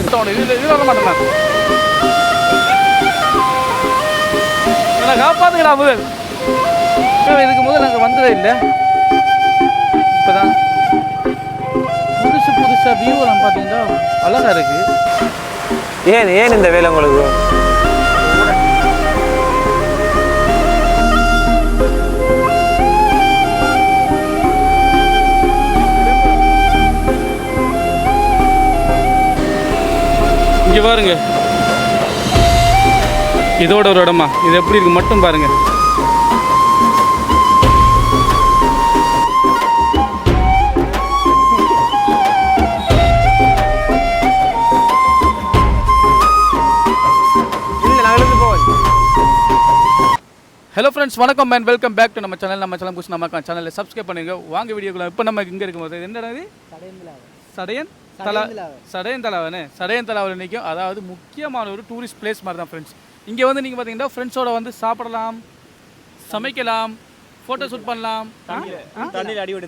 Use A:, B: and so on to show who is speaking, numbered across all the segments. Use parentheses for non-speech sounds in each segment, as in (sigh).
A: இதில் இதில் வர மாட்டேன் நான். என்னை காப்பாத்துங்கடா முதல். இதுக்கு முதல் நாங்கள் வந்ததே இல்லை. இப்போதான். புதுசு புதுசாக வியூவெல்லாம் பார்த்தீங்கன்னா அழகாக இருக்குது
B: ஏன் ஏன் இந்த வேலை உங்களுக்கு?
A: இங்கே பாருங்க. இதோட ஒரு இடமா? இது எப்படி இருக்கு மட்டும் பாருங்க. ஹலோ ஃப்ரெண்ட்ஸ் வணக்கம் மேன் வெல்கம் பேக் டு நம்ம சேனல் நம்ம சேனல் புதுசு நம்ம சேனலில் சப்ஸ்கிரைப் பண்ணுங்க வாங்க வீடியோக்குள்ள இப்போ நம்ம இங்கே இருக்கும்போது என்னடா இது? சடையன்? தலா சடையன் தலாவனே சடையன் தலாவில் நிற்கும் அதாவது முக்கியமான ஒரு டூரிஸ்ட் பிளேஸ் மாதிரி தான் ஃப்ரெண்ட்ஸ் இங்கே வந்து நீங்கள் பார்த்தீங்கன்னா ஃப்ரெண்ட்ஸோட வந்து சாப்பிடலாம் சமைக்கலாம் ஃபோட்டோ ஷூட் பண்ணலாம்.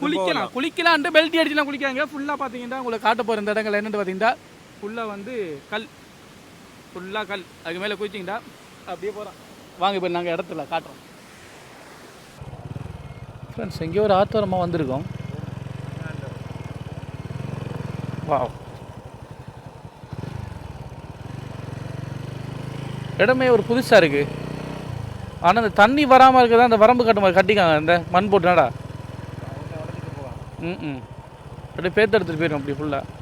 A: குளிக்கலாம். குளிக்கலான்ட்டு பெல்ட் அடிச்சுலாம் குளிக்காங்க ஃபுல்லாக பார்த்தீங்கன்னா உங்களுக்கு காட்ட போகிற இந்த இடங்கள் என்னென்னு பார்த்தீங்கன்னா ஃபுல்லாக வந்து கல். ஃபுல்லாக கல். அதுக்கு மேலே குளிச்சிங்கடா அப்படியே போகிறோம் வாங்க இப்போ நாங்கள் இடத்துல காட்டுறோம். ஃப்ரெண்ட்ஸ் எங்கேயோ ஒரு ஆத்தோரமாக வந்திருக்கோம். வாவ் இடமே ஒரு புதுசாக இருக்குது ஆனால் இந்த தண்ணி வராமல் இருக்கிறதா அந்த வரம்பு கட்டு மாதிரி கட்டிக்காங்க இந்த மண் போட்டுனாடா ம் ம் அப்படியே பேத்து எடுத்துகிட்டு போயிடும் அப்படி ஃபுல்லாக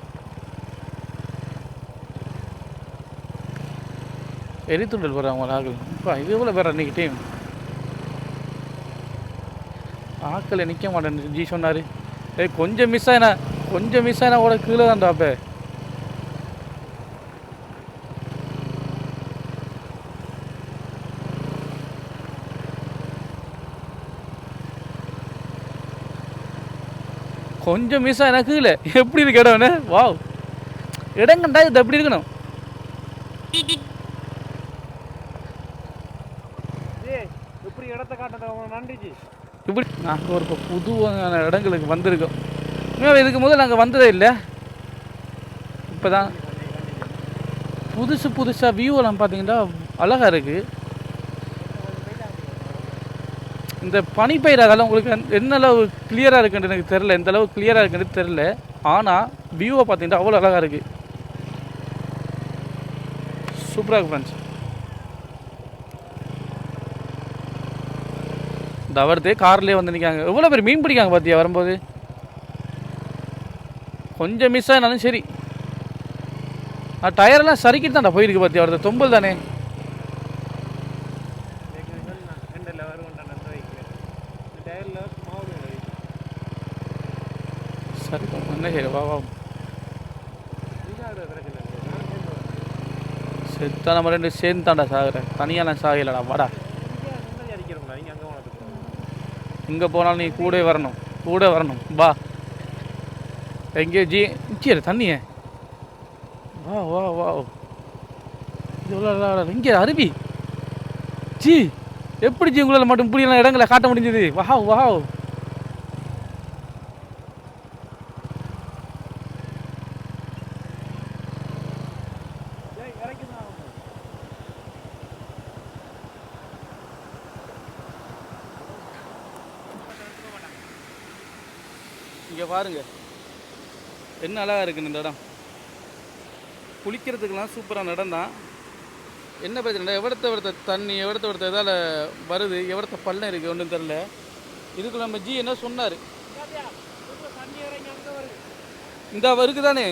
A: எரித்துண்டல் போகிறாங்க ஆக்கள். இப்போ இது எவ்வளோ பேர் அன்றைக்கி டீம் ஆக்கள் நிற்க மாட்டேன் ஜி சொன்னார். ஏய் கொஞ்சம் மிஸ் ஆயினா கொஞ்சம் மிஸ் ஆயினா கூட கீழே தான்டா அப்போ கொஞ்சம் மிஸ் ஆனா கீழே. எப்படி இருக்கு இடம்னு வாவ். இடம் கண்டா இது எப்படி இருக்கணும்? இப்படி நாங்கள் ஒரு புதுவான இடங்களுக்கு வந்திருக்கோம். இதுக்கு முதல் நாங்கள் வந்ததே இல்லை. இப்போ தான் புதுசு புதுசாக வியூவெல்லாம் பார்த்தீங்கன்னா அழகாக இருக்குது இந்த பனிப்பயிர் அதெல்லாம் உங்களுக்கு எந்த- என்ன அளவு கிளியராக இருக்குன்றது எனக்கு தெரில எந்த அளவு கிளியராக இருக்குன்றது தெரில ஆனால் வியூவை பார்த்தீங்கன்னா அவ்வளோ அழகாக இருக்குது சூப்பராக இருக்கு. ஃப்ரெண்ட்ஸ் இந்த கார்லேயே வந்து நிற்காங்க எவ்வளோ பேர் மீன் பிடிக்காங்க பார்த்தியா வரும்போது? கொஞ்சம் மிஸ் ஆனாலும் சரி. ஆ டயர்லாம் சறுக்கிட்டு தான்டா போயிருக்கு பார்த்தியா அவரது தொம்பல் தானே. சரி என்ன சரி வா வா. செத்தா நம்ம ரெண்டு சேர்ந்து தாண்டா சாகுறேன். தனியாக நான் சாகலடா வாடா. எங்கே போனாலும் நீ கூட வரணும் கூட வரணும். வா. எங்கேயோ ஜி நிச்சயம் தண்ணியே. வா வா வா. இருக்கு. இங்கே அருவி. ஜி எப்படி ஜி உங்களால் மட்டும் இப்படியெல்லாம் இடங்களை காட்ட முடிஞ்சது? வாவ் வாவ் இங்கே பாருங்க. என்ன அழகாக இருக்குன்னு இந்த இடம்? குளிக்கிறதுக்கெல்லாம் சூப்பரான இடம் தான் என்ன பிரச்சனை எவ்வளோத்த எவ்வளோத்த தண்ணி எவ்வளோத்த எவ்வளோத்த இதால் வருது? எவ்வளத்த பள்ளம் இருக்குது ஒன்றும் தெரில இதுக்கு நம்ம ஜி என்ன சொன்னார்? இந்த வருது தானே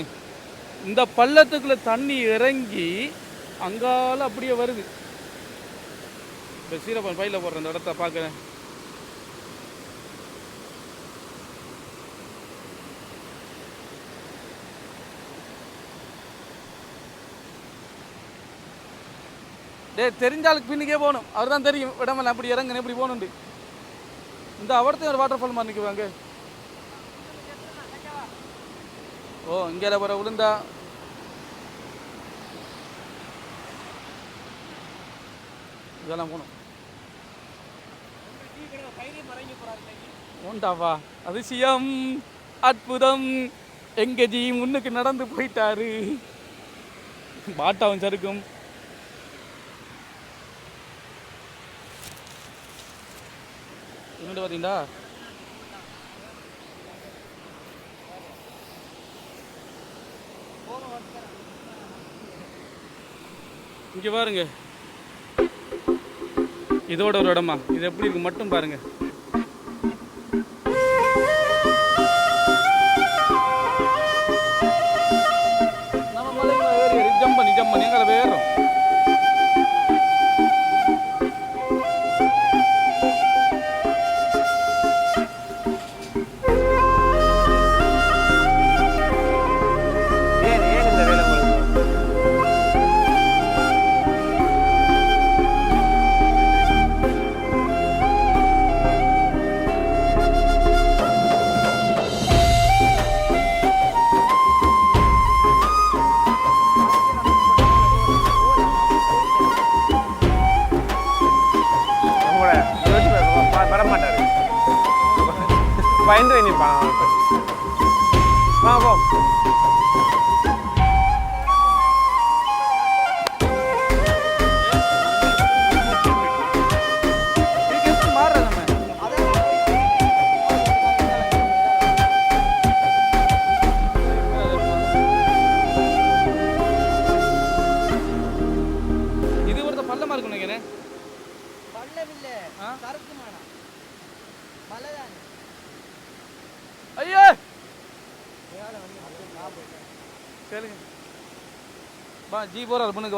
A: இந்த பள்ளத்துக்குள்ள தண்ணி இறங்கி அங்கால அப்படியே வருது. இந்த சீரப்பன் பையில் போடுற இந்த இடத்த பார்க்குறேன். டே தெரிஞ்ச ஆளுக்கு பின்னுக்கே போகணும். அவர் தான் தெரியும் இடமெல்லாம் அப்படி இறங்குன்னு இப்படி போகணுண்டு இந்த அவர்த்தையும் ஒரு வாட்டர் ஃபால் மாதிரி நிற்குவாங்க ஓ இங்கே வர விழுந்தா இதெல்லாம் போகணும். உண்டாவா அதிசயம் அற்புதம். எங்க ஜி முன்னுக்கு நடந்து போயிட்டாரு. பாட்டாவும் சறுக்கும். இங்கிட்டு பார்த்தீங்களா? இங்கே பாருங்க. இதோட ஒரு இடமா? இது எப்படி இருக்கு? மட்டும் பாருங்க.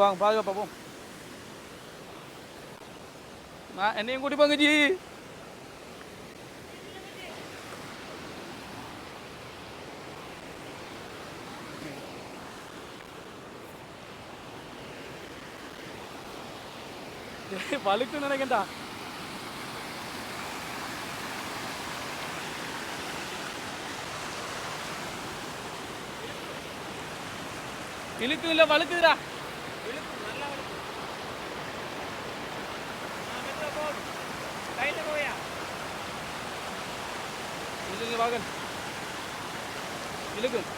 A: போறாரு பொண்ணுக்கு வாங்க பாதுகாப்பா போ நான் என்னையும் கூட்டி போங்க ஜி வழுக்கு நினைக்கண்டா இழுக்கு இல்ல வழுக்குதுடா இழுங்க வாகன். இழுக்கும்.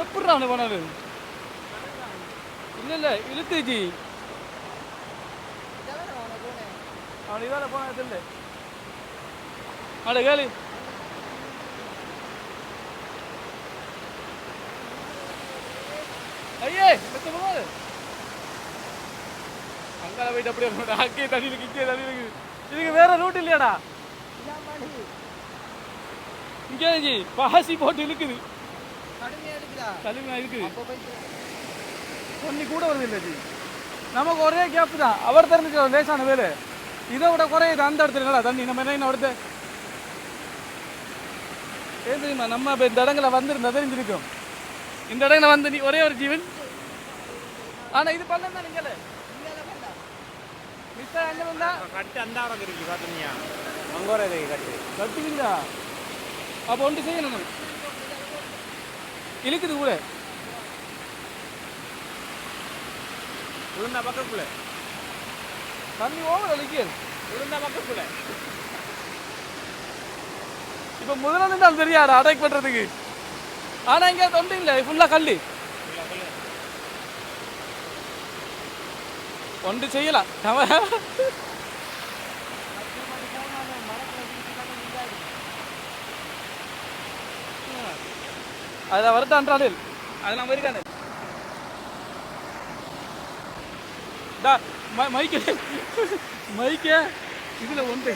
A: எப்படிடா அவனு போனாரு? இல்ல இல்ல இழுத்து
C: அவன்
A: இதால போனது தெரியல அட கேளு. ஐயே மெத்த போகாது. அங்கால போயிட்டு அப்படியே போட அக்கே தண்ணி இருக்கு இங்கே தண்ணி இருக்கு இதுக்கு வேற ரூட் இல்லையாடா? இங்கே ஜி பாசி போட்டு இழுக்குது.
C: கடுமையா இருக்குதா
A: தண்ணி கூட வருது இல்லை ஜி. நமக்கு ஒரே கேப் தான். அவர் திறந்துக்க லேசான வேலை. இதை விட குறையுது அந்த இடத்துல. என்னடா தண்ணி? நம்ம என்ன அடுத்து? ஏன் தெரியுமா? நம்ம இப்போ இந்த இடங்களை வந்திருந்தா தெரிஞ்சிருக்கும். இந்த இடங்களை வந்து நீ ஒரே ஒரு ஜீவன். ஆனா இது பள்ளம் தான் நீங்களே மிஸ் அங்கே இருந்தா
B: கட்டு அந்த ஆடம் இருக்கு பார்த்தீங்க அங்கே ஒரு இது கட்டு.
A: கட்டுவீங்களா? அப்போ ஒன்று செய்யணும் நம்ம. இழுக்குது கூட
B: விழுந்தா பக்கக்குள்ள.
A: தண்ணி ஓவர் அழிக்கிறது
B: விழுந்தா பக்கக்குள்ள.
A: இப்போ முதல்ல இருந்தால் தெரியாது அடைக் பண்ணுறதுக்கு ஆனா இங்கே தொண்டு இல்லை ஃபுல்லாக கல் ஒன்று செய்யலாம் அவன் அதில் வருத்தான்றாடு அதெல்லாம் வருக்கானு டா மை- மைக்கு மைக்கே இதில் ஒன்று.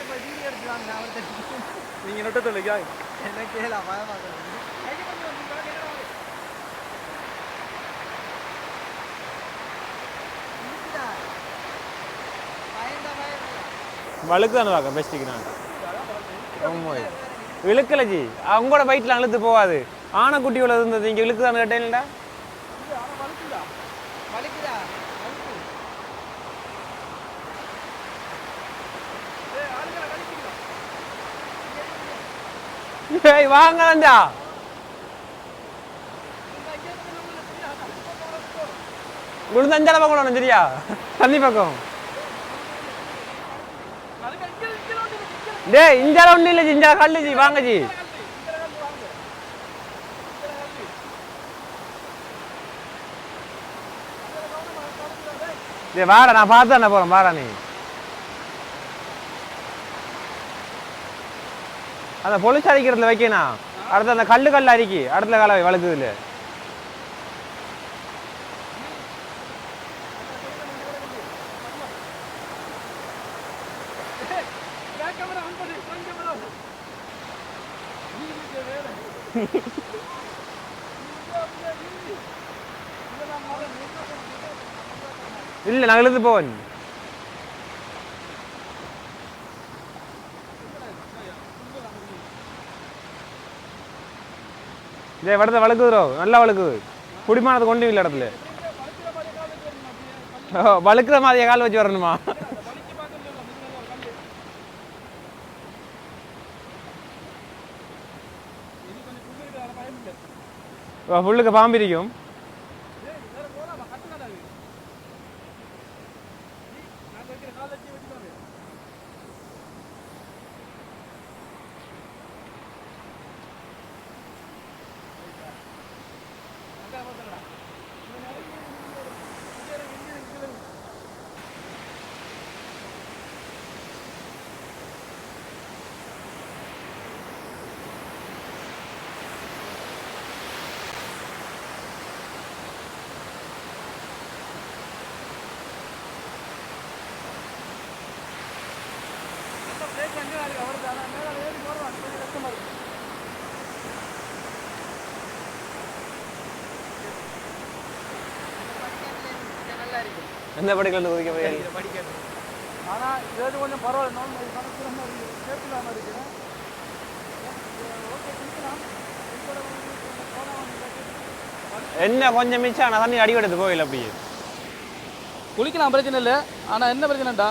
A: நீங்கள் நட்டத்தில்
C: என்ன கேளா பயமாக பயப்படலாம்
B: வழுக்கு தானே பார்க்க பெஸ்ட்டுக்கு நான். இழுக்கல ஜி. அவங்களோட வயிற்றில் அழுத்து போகாது. ஆனைக்குட்டி உள்ள இருந்தது இங்கே இழுக்கு தானே கேட்டேன்டா ஏய் வாங்கலாம்டா பக்கம் விடணும் சரியா? தண்ணி பக்கம். டே இஞ்சால ஒன்றும் இல்லை ஜி இஞ்சால கல்லு ஜி வாங்க ஜி டேய் வாடா நான் பார்த்து தானே போகிறேன் வாடா நீ. அந்த பொலிச்சு அரிக்கிறதுல வைக்கணும் அடுத்து அந்த கல்லு கல் அரிக்கி அடுத்த கால வளர்க்குதுல (laughs) இல்லை இழுத்து போவேன் இதே இடத்துல வழுக்குதுரோ நல்லா வழுக்குது. குடிமானது கொண்டு இல்லை இடத்துல. வழுக்குற மாதிரியே கால் வச்சு வரணுமா ஓ, புல்லுக்கு பாம்பு இருக்கும்
C: நல்லா இருக்கும்
B: எந்த படிக்கல இருந்து குதிக்க
C: இதை படிக்கிறது
A: ஆனால் இது கொஞ்சம் பரவாயில்ல. இருக்குது
B: என்ன கொஞ்சம் மிச்சம் ஆனால் தண்ணி அடிவெடுத்து போயில அப்படியே.
A: குளிக்கலாம் பிரச்சனை இல்லை. ஆனால் என்ன பிரச்சனைடா?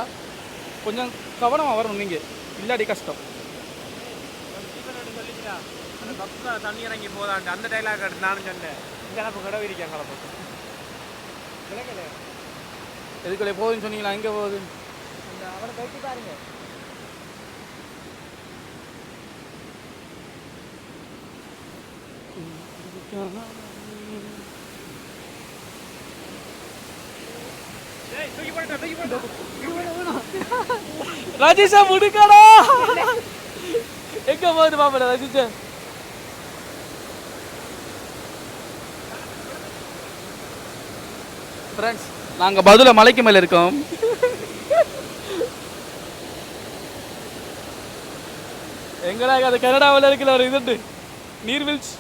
A: கொஞ்சம் கவனமாக வரணும் நீங்கள் இல்லாடி கஷ்டம்.
B: தண்ணி இறங்கி போதாண்டு அந்த டைலாக் நானும் சொன்னேன். இந்த அளப்பு கடவு இருக்கேன் கலப்பு
A: எதுக்குள்ளே போகுதுன்னு சொன்னீங்களா? எங்கே போகுது?
C: அவரை கட்டி பாருங்க.
A: ரஜிஷா முடுக்கடா. எங்க போகுது பாப்பட ரஜிஷா? ஃப்ரெண்ட்ஸ் நாங்கள் பதில மலைக்கு மேலே இருக்கோம். எங்கடா அது கனடாவில் இருக்கிற ஒரு இது நீர்வீழ்ச்சி.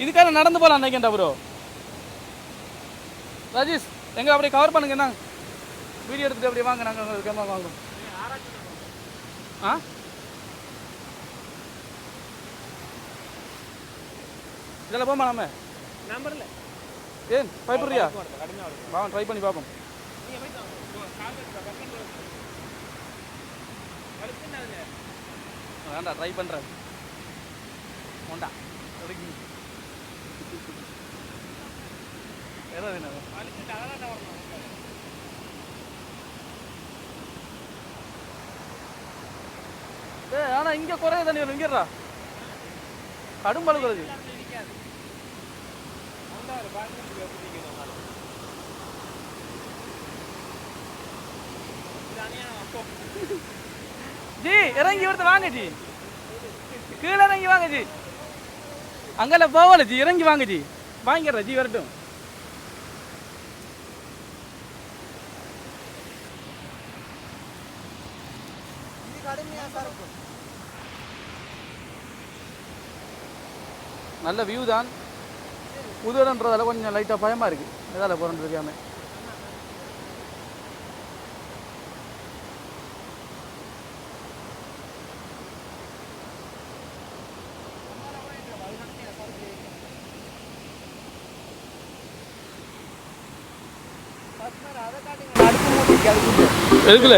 A: இதுக்காக நடந்து போகலாம் நினைக்கின்றா ப்ரோ ராஜேஷ் எங்க அப்படியே கவர் பண்ணுங்க என்ன? வீடியோ எடுத்துட்டு அப்படியே வாங்க நாங்கள் கேமரா வாங்குவோம் ஆ? இதில் போமா நம்ம
B: நம்பர்ல
A: ஏன் பயப்படுறியா வா ட்ரை பண்ணி பார்ப்போம். வேண்டாம் ட்ரை பண்ணுறேன் வேண்டா ஏதோ வேணும்? ஏய் ஆனா இங்க குறைய தண்ணி வரும். இங்கடா கடும் பழுகுறது ஜி இறங்கி விடுத்து வாங்க ஜி. கீழே இறங்கி வாங்க ஜி. அங்கெல்லாம் போகல ஜி இறங்கி வாங்க ஜி. வாங்கிடுற ஜி வரட்டும்
C: இருக்கும்
A: நல்ல வியூ தான். புது இடம்ன்றதால கொஞ்சம் லைட்டாக பயமாக இருக்குது இதால் போகிறோன்னு எதுக்குல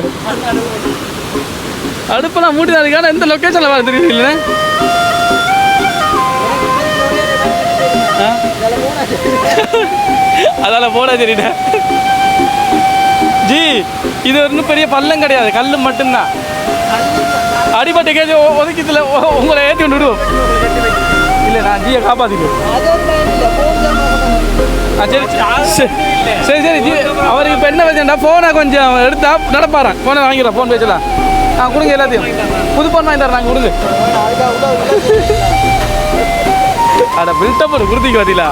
A: அடுப்பெல்லாம் மூடி தான் இருக்கு எந்த லொக்கேஷனில் வர தெரியல அதால போட தெரியல ஜி இது ஒன்றும் பெரிய பள்ளம் கிடையாது. கல் மட்டும்தான். அடிபட்ட கேஜி ஒதுக்கித்துல உங்களை ஏற்றி விடுவோம். இல்லை நான் ஜியை காப்பாற்றிடுவோம் சரி சரி. சரி ஜி. அவருக்கு இப்போ என்ன வச்சுடா ஃபோனை கொஞ்சம் எடுத்தா நடப்பாரான் ஃபோனை வாங்கிடுறோம் ஃபோன் பேசலாம் ஆ கொடுங்க எல்லாத்தையும். புது ஃபோன் வாங்கி தரேன் நாங்கள் கொடுங்க. அட பில்டப் ஒரு குருதிக்கு பார்த்தீங்களா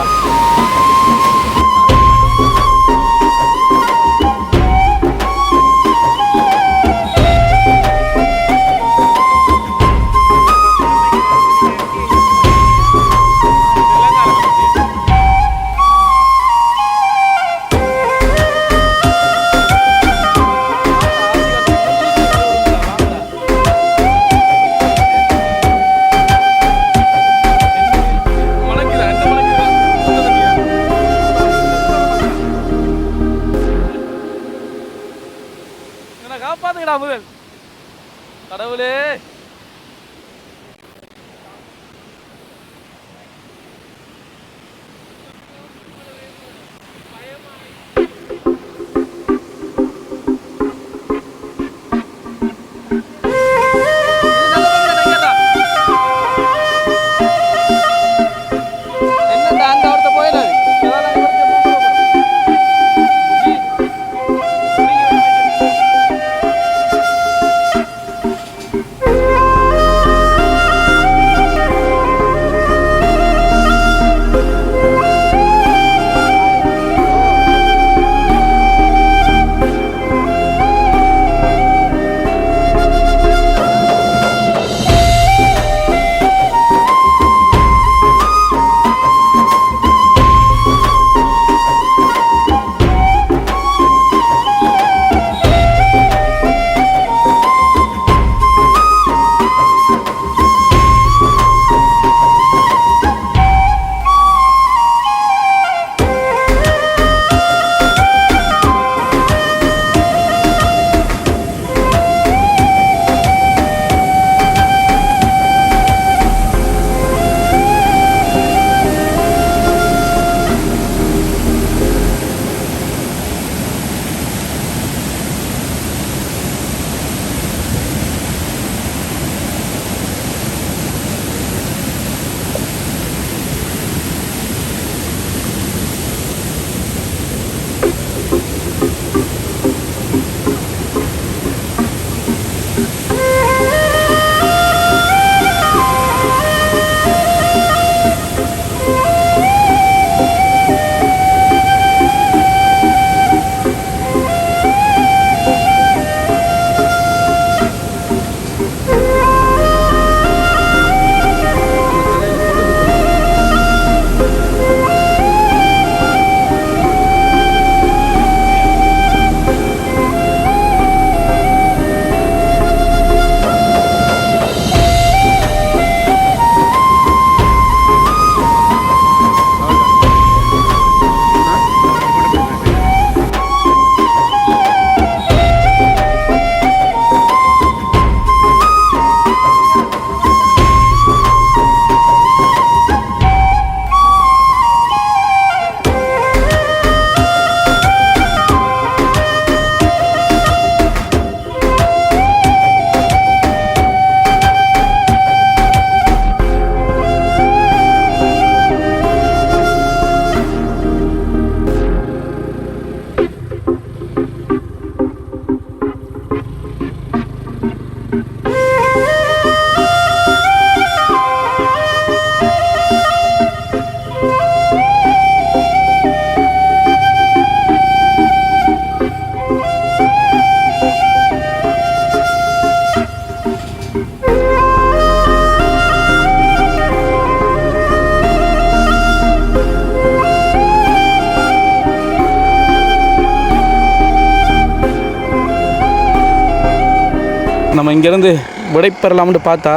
A: இங்கேருந்து விடைபெறலாம்னு பார்த்தா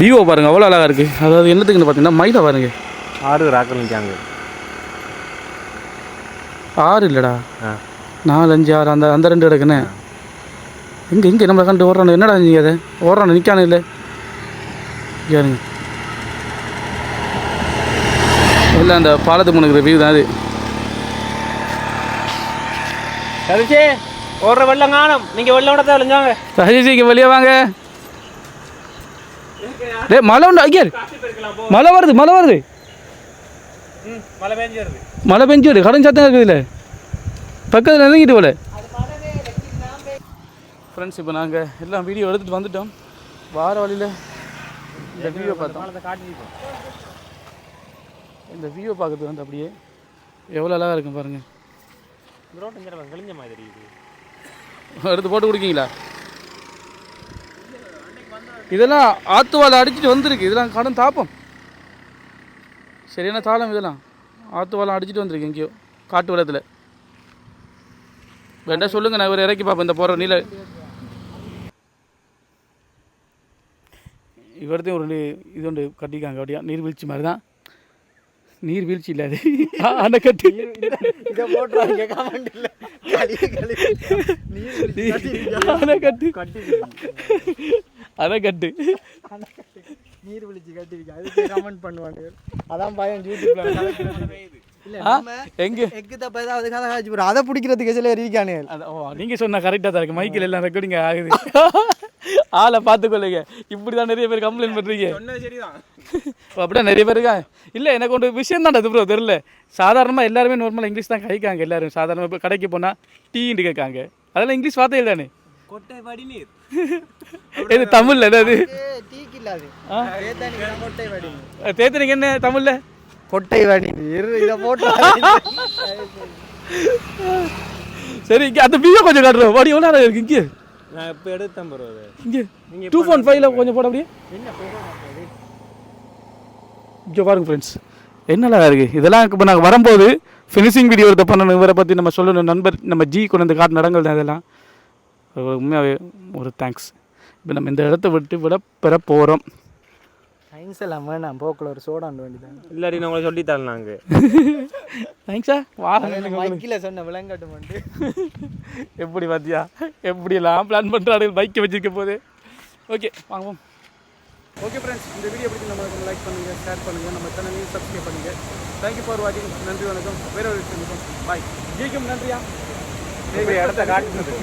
A: விவோ பாருங்கள் அவ்வளோ அழகாக இருக்குது அதாவது என்னத்துக்குன்னு பார்த்தீங்கன்னா மயிலை பாருங்க.
B: ஆறு ராக்கள் நிற்காங்க.
A: ஆறு இல்லைடா. நாலு அஞ்சு ஆறு அந்த அந்த ரெண்டு எடுக்குண்ணே எங்கே எங்கே நம்மளை கண்டு ஓடுறானு என்னடா நீ அதை ஓடுறானு நிற்கானு இல்லை. யாருங்க இல்லை அந்த பாலத்துக்கு முன்னுக்கு வியூ தான் அது.
B: ஓடுற வெள்ளம் காணும். நீங்கள் வெள்ளம் விட தேவைஞ்சாங்க
A: சஜிஜிக்கு வெளியே வாங்க. டேய் மழை உண்டு? ஐயர் மழை வருது மழை வருது.
B: ம் மழை பெஞ்சு வருது.
A: மழை பெஞ்சு வருது. கடன் சத்தம் இருக்குது இல்லை பக்கத்தில் இறங்கிட்டு போல. ஃப்ரெண்ட்ஸ் இப்போ நாங்கள் எல்லாம் வீடியோ எடுத்துகிட்டு வந்துட்டோம். வார வழியில் இந்த வீடியோ பார்த்தோம். இந்த வியூ பார்க்கறது வந்து அப்படியே எவ்வளோ அழகாக இருக்கும் பாருங்கள்
B: ரோட்டு கிழிஞ்ச மாதிரி இருக்குது
A: எடுத்து போட்டு கொடுக்கீங்களா? இதெல்லாம் ஆத்துவாலை அடிச்சிட்டு வந்திருக்கு. இதெல்லாம் கடன் தாப்பம். சரியான தாளம் இதெல்லாம். ஆத்துவாலம் அடிச்சிட்டு வந்திருக்கு எங்கேயோ காட்டு வளத்தில் வேண்டாம் சொல்லுங்கள் நான் இவர் இறக்கி பார்ப்பேன். இந்த போகிற நீல இவரத்தையும் ஒரு இது ஒன்று கட்டிக்காங்க அப்படியா? நீர்வீழ்ச்சி மாதிரி தான். நீர்வீழ்ச்சி இல்லை அது அணைக்கட்டு (laughs)
C: இதை போட்டுருவாங்க கமெண்ட் இல்லை. நீர்
A: அணைக்கட்டு அணைக்கட்டு
C: நீர் விழிச்சு கட்டிருக்கேன் அதுக்கு கமெண்ட் பண்ணுவாங்க. அதான் பயம் யூடியூப்ல அதை பிடிக்கிறதுக்கு
A: நீங்கள் சொன்ன கரெக்டாக தான் இருக்குது மைக்கில் எல்லாம் ரெக்கார்டிங் ஆகுது. (laughs) ஆளை பார்த்துக்கொள்ளுங்க. இப்படி தான் நிறைய பேர் கம்ப்ளைண்ட் பண்ணுறீங்க அப்படியே நிறைய பேர் இருக்கா? இல்லை எனக்கு ஒரு விஷயம் தான் அது ப்ரோ தெரில சாதாரணமாக எல்லாருமே நார்மலாக இங்கிலீஷ் தான் கழிக்காங்க எல்லாரும். சாதாரணமாக இப்போ கடைக்கு போனால் டீன்னு கேட்காங்க. அதெல்லாம் இங்கிலீஷ் வார்த்தைகள் தானே?
B: கொட்டை வடிநீர். (laughs)
A: இது தமிழில் என்னது?
C: டீக்கு இல்லாது வடி
A: என்ன தமிழில்?
C: கொட்டை வடி இதை போட்டு (laughs)
A: சரி இங்கே அந்த வீடியோ கொஞ்சம் காட்டுறோம். வாடி எவ்வளோ இருக்கு இங்கே?
B: நான் இப்போ எடுத்தேன் ப்ரோ அது.
A: இங்கே.
B: நீங்க
A: டூ பாயிண்ட் ஃபைவ்ல கொஞ்சம் போட அப்படியே
C: மாட்டேது
A: இங்கே பாருங்க ஃப்ரெண்ட்ஸ் என்னலாம் இருக்குது இதெல்லாம் இப்போ நாங்கள் வரும்போது ஃபினிஷிங் வீடியோ எடுத்த பண்ணணும். இவரை பற்றி நம்ம சொல்லணும். நண்பர் நம்ம ஜி கொண்டு வந்து காட்டு நடங்கள் தான் இதெல்லாம். உண்மையாகவே ஒரு தேங்க்ஸ் இப்போ நம்ம இந்த இடத்த விட்டு விட பெற போகிறோம்
C: சயின்ஸ் எல்லாம் வேணாம் போக்கில் ஒரு சோடாண்டு வேண்டியதான்
B: இல்லாட்டி நான் உங்களை சொல்லித்தரேன் நாங்கள்
A: தேங்க்ஸா வாங்க
C: மைக்கில் சொன்ன விளங்கட்டும் வந்து
A: எப்படி பார்த்தியா எப்படியெல்லாம் பிளான் பண்ணுறாரு பைக்கை வச்சிருக்க போது. ஓகே வாங்குவோம். ஓகே ஃப்ரெண்ட்ஸ் இந்த வீடியோ பிடிச்சி நம்மளுக்கு லைக் பண்ணுங்கள் ஷேர் பண்ணுங்கள் நம்ம சேனலையும் சப்ஸ்கிரைப் பண்ணுங்கள் தேங்க்யூ ஃபார் வாட்சிங் நன்றி வணக்கம். வேற ஒரு பாய் ஜிக்கும் நன்றியா?
B: இடத்த காட்டுனது